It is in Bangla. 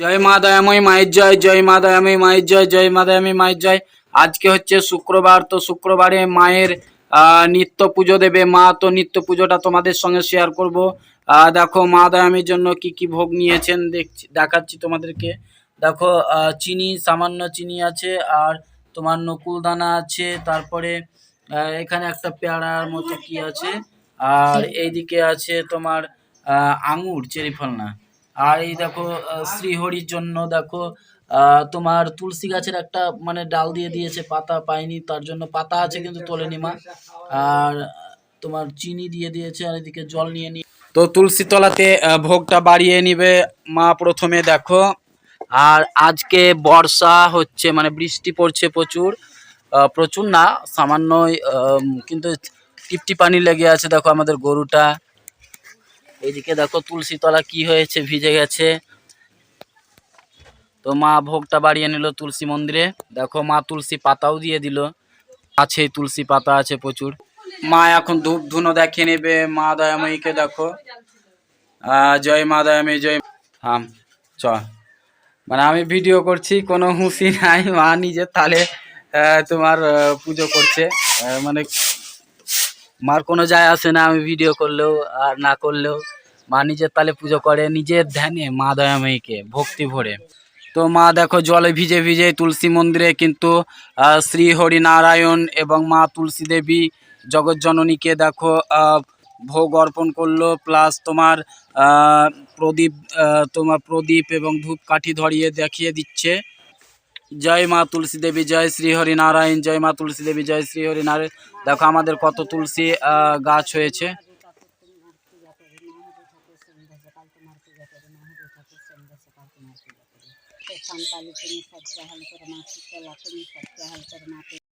জয় মা দয়াময়ী মায়ের জয় জয় মা দয়াময়ী মায়ের জয় জয় মা দয়াময়ী মায়ের জয়। আজকে হচ্ছে শুক্রবার, তো শুক্রবারে মায়ের নিত্য পুজো দেবে। মা, তো নিত্য পুজোটা তোমাদের সঙ্গে শেয়ার করব। দেখো মা দয়ামীর জন্য কি কি ভোগ নিয়েছেন, দেখছি, দেখাচ্ছি তোমাদেরকে। দেখো চিনি, সামান্য চিনি আছে, আর তোমার নকুল দানা আছে, তারপরে এখানে একটা পেয়ারার মতো কি আছে, আর এইদিকে আছে তোমার আঙুর, চেরি ফল না আর এই দেখো শ্রীহরির জন্য দেখো তোমার তুলসী গাছের একটা মানে ডাল দিয়ে দিয়েছে, পাতা পাইনি, তার জন্য পাতা আছে কিন্তু তোলেনি মা। আর তোমার চিনি দিয়ে দিয়েছে, আর এদিকে জল নিয়ে নি। তো তুলসী তলাতে ভোগটা বাড়িয়ে নিবে মা প্রথমে দেখো। আর আজকে বর্ষা হচ্ছে মানে বৃষ্টি পড়ছে প্রচুর প্রচুর না, সামান্যই কিন্তু টিপটি পানি লেগে আছে দেখো আমাদের গরুটা। এইদিকে দেখো তুলসী তলা কি হয়েছে, ভিজে গেছে। তো মা ভোগটা বাড়িয়ে নিল তুলসী মন্দিরে। দেখো মা তুলসী পাতাও দিয়ে দিল। আছে তুলসী পাতা আছে প্রচুর। মা এখন ধূপ ধুনো দেখে নেবে, মা দয়াময়ীকে দেখো। জয় মা দয়াময়ী, জয় হাম চ। মানে আমি ভিডিও করছি, কোনো হুঁশি নাই, মা নিজের তালে তোমার পুজো করছে। মানে মার কোনো যায় আসে না, আমি ভিডিও করলেও আর না করলেও। মা নিজের তালে পুজো করে, নিজের ধ্যানে মা দয়াময়ীকে ভক্তি ভরে। তো মা দেখো জলে ভিজে ভিজে তুলসী মন্দিরে কিন্তু শ্রী হরিনারায়ণ এবং মা তুলসী দেবী জগৎজননীকে দেখো ভোগ অর্পণ করল প্লাস তোমার প্রদীপ তোমার প্রদীপ এবং ধূপকাঠি ধরিয়ে দেখিয়ে দিচ্ছে। জয় মা তুলসী দেবী, জয় শ্রী হরি নারায়ণ, জয় মা তুলসী দেবী, জয় শ্রী হরি নারায়ণ। দেখো আমাদের কত তুলসী গাছ হয়েছে।